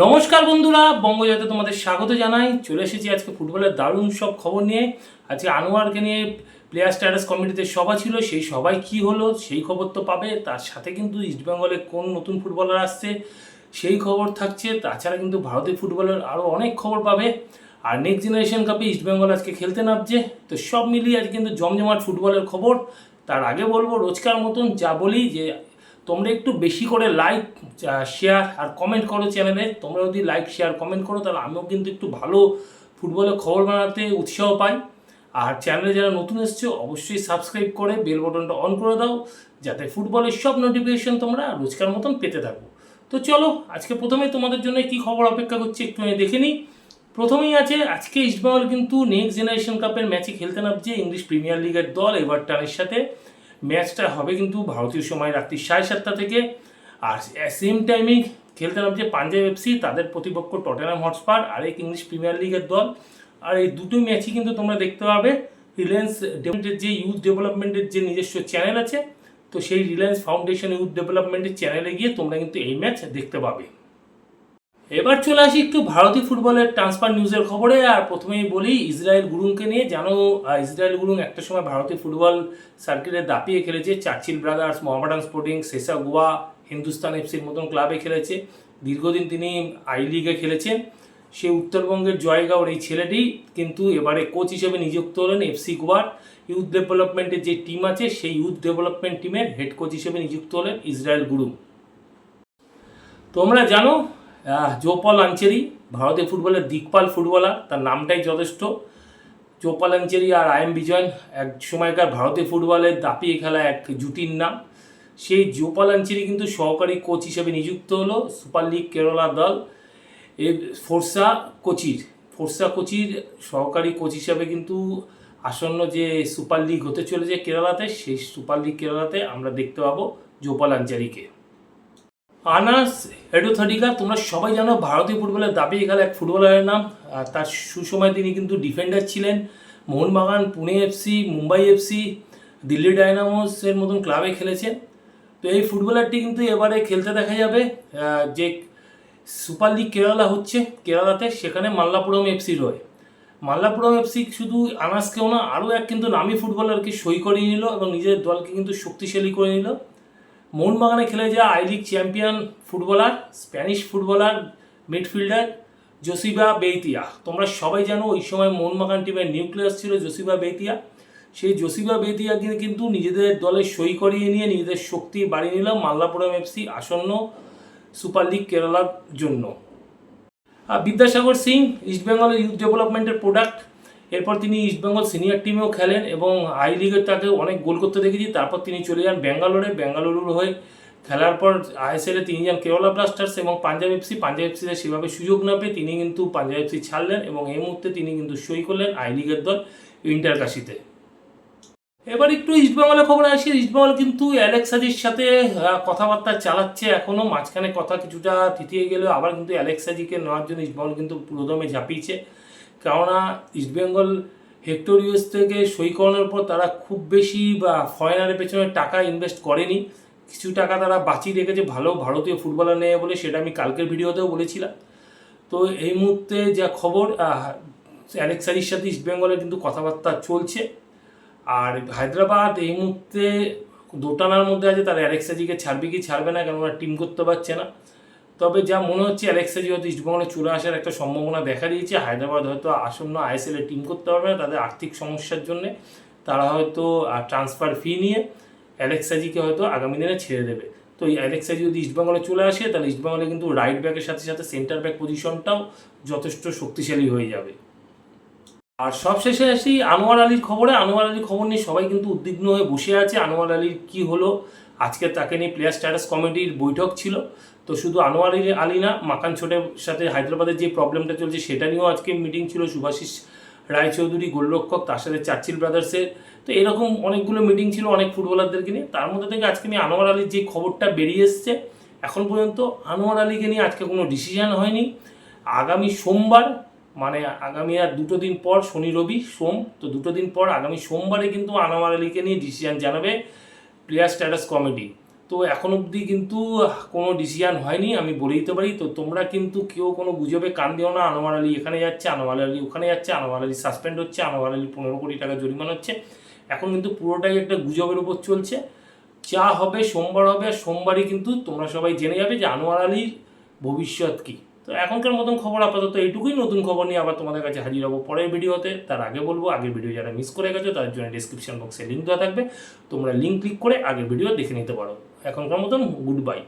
নমস্কার বন্ধুরা বঙ্গজাতে তোমাদের স্বাগত জানাই। চলে এসেছি আজকে ফুটবলের দারুণ সব খবর নিয়ে। আজকে আনোয়ারকে নিয়ে প্লেয়ার স্ট্যাটাস কমিটিতে সভা ছিল, সেই সবাই কি হলো, সেই খবর তো পাবে। তার সাথে কিন্তু ইস্টবেঙ্গলে কোন নতুন ফুটবলার আসছে, সেই খবর থাকছে। তাছাড়া কিন্তু ভারতীয় ফুটবলের আরও অনেক খবর পাবে। আর নেক্সট জেনারেশন কাপে ইস্টবেঙ্গল আজকে খেলতে নামছে। তো সব মিলিয়ে আজকে কিন্তু জমজমাট ফুটবলের খবর। তার আগে বলব, রোজকার মতন যা বলি যে তোমরা একটু বেশি করে লাইক শেয়ার আর কমেন্ট করো চ্যানেলে তোমরা যদি লাইক শেয়ার কমেন্ট করো, তাহলে আমিও কিন্তু একটু ভালো ফুটবলের খবর বানাতে উৎসাহ পাই। আর চ্যানেলে যারা নতুন এসছো, অবশ্যই সাবস্ক্রাইব করে বেল বটনটা অন করে দাও, যাতে ফুটবলের সব নোটিফিকেশন তোমরা রোজকার মতন পেতে থাকো। তো চলো, আজকে প্রথমে তোমাদের জন্য কি খবর অপেক্ষা করছে একটু আমি দেখে নিই। প্রথমেই আছে, আজকে ইস্টবেঙ্গল কিন্তু নেক্সট জেনারেশন কাপের ম্যাচে খেলতে নামছে ইংলিশ প্রিমিয়ার লিগের দল এভারটনের সাথে। ম্যাচটা হবে কিন্তু ভারতীয় সময় রাত্রি সাড়ে সাতটা থেকে। আর সেম টাইমেই খেলতে নামছে পাঞ্জাব এফসি তাদের প্রতিপক্ষ টটেনাম হটস্পার আর এক ইংলিশ প্রিমিয়ার লিগের দল। আর এই দুটো ম্যাচই কিন্তু তোমরা দেখতে পাবে। রিলায়েন্স ডেভেলপমেন্টের যে ইউথ ডেভেলপমেন্টের যে নিজস্ব চ্যানেল আছে, তো সেই রিলায়েন্স ফাউন্ডেশন ইউথ ডেভেলপমেন্টের চ্যানেলে গিয়ে তোমরা কিন্তু এই ম্যাচ দেখতে পাবে। এবার চলে আসি একটু ভারতীয় ফুটবলের ট্রান্সফার নিউজের খবরে, আর প্রথমেই বলি ইসরায়েল গুরুংকে নিয়ে, জানো ইসরায়েল গুরুং একটা সময় ভারতীয় ফুটবল সার্কিটে দাপিয়ে খেলেছে। Churchill Brothers Mohammedan sporting, Sesa Goa, Hindustan এফসির মতন ক্লাবে খেলেছে। দীর্ঘদিন তিনি আই লিগে খেলেছেন। সে উত্তরবঙ্গের জয়গাঁওর এই ছেলেটি কিন্তু এবারে কোচ হিসেবে নিযুক্ত হলেন এফসি গোয়ার ইউথ ডেভেলপমেন্টের যে টিম আছে, সেই ইউথ ডেভেলপমেন্ট টিমের হেড কোচ হিসেবে নিযুক্ত হলেন ইসরায়েল গুরুং। তোমরা জানো জোপাল আঞ্চেরি ভারতীয় ফুটবলের দিকপাল ফুটবলার, তার নামটাই যথেষ্ট। জোপাল আঞ্চেরি আর আই এম বিজয়ন এক সময়কার ভারতীয় ফুটবলের দাপিয়ে খেলা এক জুটির নাম। সেই জোপাল আঞ্চেরি কিন্তু সহকারী কোচ হিসেবে নিযুক্ত হলো সুপার লিগ কেরালা দল এ ফোর্সা কোচির। ফোর্সা কোচির সহকারী কোচ হিসাবে কিন্তু আসন্ন যে সুপার লিগ হতে চলেছে কেরালাতে, সেই সুপার লিগ কেরালাতে আমরা দেখতে পাবো জোপাল আঞ্চারিকে। আনাস এডোথাডিকা তোমরা সবাই জানো ভারতীয় ফুটবলের দাপিয়ে খেলা এক ফুটবলারের নাম তার সুসময় তিনি কিন্তু ডিফেন্ডার ছিলেন। মোহনবাগান, পুনে এফসি মুম্বাই এফসি দিল্লি ডায়নামোসের মতন ক্লাবে খেলেছেন। তো এই ফুটবলারটি কিন্তু এবারে খেলতে দেখা যাবে যে সুপার লিগ কেরালা হচ্ছে, কেরালাতে, সেখানে মাল্লাপুরম এফসি রয়ে। মাল্লাপুরম এফসি শুধু আনাসকেও না, আরও এক কিন্তু নামি ফুটবলারকে সই করিয়ে নিল এবং নিজের দলকে কিন্তু শক্তিশালী করে নিল। মোহনবাগানে খেলে যাওয়া I League champion footballer, Spanish footballer, midfielder Joseba Beitia. তোমরা সবাই জানো ওই সময় মোহনবাগান টিমের নিউক্লিয়াস ছিল জোসিবা বেইতিয়া। সেই জোসিবা বেইতিয়াকে কিন্তু নিজেদের দলে সই করিয়ে নিয়ে নিজেদের শক্তি বাড়িয়ে নিল মাল্লাপুরম এফসি আসন্ন সুপার লিগ কেরালার জন্য। আর বিদ্যাসাগর সিং, ইস্টবেঙ্গলের ইউথ ডেভেলপমেন্টের প্রোডাক্ট এরপর তিনি ইস্টবেঙ্গল সিনিয়র টিমেও খেলেন এবং আই লিগের তাকে অনেক গোল করতে দেখেছি। তারপর তিনি চলে যান ব্যাঙ্গালোরে বেঙ্গালুরুর হয়ে খেলার পর আইএসএলে তিনি যান কেরালা ব্লাস্টার্স এবং পাঞ্জাব এফসি পাঞ্জাব এফসিতে সেভাবে সুযোগ না পেয়ে তিনি কিন্তু পাঞ্জাব এফসি ছাড়লেন এবং এই মুহূর্তে তিনি কিন্তু সই করলেন আই লিগের দল ইন্টার কাশিতে এবার একটু ইস্টবেঙ্গলের খবর আসি। ইস্টবেঙ্গল কিন্তু অ্যালেক্স অ্যালেক্সাজির সাথে কথাবার্তা চালাচ্ছে এখনও মাঝখানে কথা কিছুটা থিতিয়ে গেলেও আবার কিন্তু অ্যালেক্স অ্যালেক্সাজিকে নেওয়ার জন্য ইস্টবেঙ্গল কিন্তু পুরোদমে ঝাঁপিয়েছে। কেননা ইস্টবেঙ্গল হেক্টোরিয়াস থেকে সই করানোর পর তারা খুব বেশি বা ফরেনারের পেছনে টাকা ইনভেস্ট করেনি। কিছু টাকা তারা বাঁচিয়ে রেখেছে ভালো ভারতীয় ফুটবলার নেয় বলে সেটা আমি কালকের ভিডিওতেও বলেছিলাম। তো এই মুহূর্তে যা খবর আহ, অ্যালেক্সাজির সাথে ইস্টবেঙ্গলের কিন্তু কথাবার্তা চলছে। আর হায়দ্রাবাদ এই মুহূর্তে দোটানার মধ্যে আছে তারা অ্যালেক্সাজিকে ছাড়বে কি ছাড়বে না কেননা টিম করতে পারছে না। তবে যা মনে হচ্ছে অ্যালেক্সাজি হয়তো ইস্টবেঙ্গলে চলে আসার একটা সম্ভাবনা দেখা দিয়েছে, হায়দ্রাবাদ হয়তো আসন্ন আইএসএল টিম করতে পারবে না তাদের আর্থিক সমস্যার জন্য। তারা হয়তো ট্রান্সফার ফি নিয়ে অ্যালেক্সাজিকে হয়তো আগামী দিনে ছেড়ে দেবে। তো এই অ্যালেক্সাজি যদি ইস্টবেঙ্গলে চলে আসে, তাহলে ইস্টবেঙ্গলে কিন্তু রাইট ব্যাকের সাথে সাথে সেন্টার ব্যাক পজিশনটাও যথেষ্ট শক্তিশালী হয়ে যাবে। আর সবশেষে আসি, আনোয়ার আলীর খবরে। আনোয়ার আলীর খবর নিয়ে সবাই কিন্তু উদ্বিগ্ন হয়ে বসে আছে। আনোয়ার আলীর কি হলো আজকে তাকে নিয়ে প্লেয়ার স্ট্যাটাস কমিটির বৈঠক ছিল। তো শুধু আনোয়ার আলী- না, মাকান ছোটের সাথে হায়দ্রাবাদের যে প্রবলেমটা চলছে সেটা নিয়েও আজকে মিটিং ছিল। সুভাষিস রায়চৌধুরী গোলরক্ষক, তার সাথে চার্চিল ব্রাদার্সের তো এরকম অনেকগুলো মিটিং ছিল অনেক ফুটবলারদেরকে নিয়ে। তার মধ্যে থেকে আজকে নিয়ে আনোয়ার আলীর যে খবরটা বেরিয়ে এসছে, এখন পর্যন্ত আনোয়ার আলীকে নিয়ে আজকে কোনো ডিসিশন হয়নি। আগামী সোমবার মানে আগামী আর দুটো দিন পর শনি রবি, সোম, তো দুটো দিন পর আগামী সোমবারে কিন্তু আনোয়ার আলীকে নিয়ে ডিসিশন জানাবে। প্লেয়ার স্ট্যাটাস কমিটি তো এখন অবধি কিন্তু কোনো ডিসিশন হয়নি, আমি বলে দিতে পারি। তো তোমরা কিন্তু কেউ কোনো গুজবে কান দিও না। আনোয়ার আলী এখানে যাচ্ছে, আনোয়ার আলী ওখানে যাচ্ছে, আনোয়ার আলী সাসপেন্ড হচ্ছে, আনোয়ার আলী পনেরো কোটি টাকা জরিমানা হচ্ছে। এখন কিন্তু পুরোটাই একটা গুজবের উপর চলছে। যা হবে সোমবার হবে, সোমবারই কিন্তু তোমরা সবাই জেনে যাবে যে আনোয়ার আলীর ভবিষ্যৎ কী। তো এখনকার মতন খবর আপাতত এইটুকুই নতুন খবর নিয়ে আবার তোমাদের কাছে হাজির হব পরের ভিডিওতে। তার আগে বলব, আগের ভিডিও যারা মিস করে গেছো তার জন্য ডিসক্রিপশন বক্সে লিঙ্ক দেওয়া থাকবে। তোমরা লিঙ্ক ক্লিক করে আগের ভিডিও দেখে নিতে পারো। এখনকার মতন গুড বাই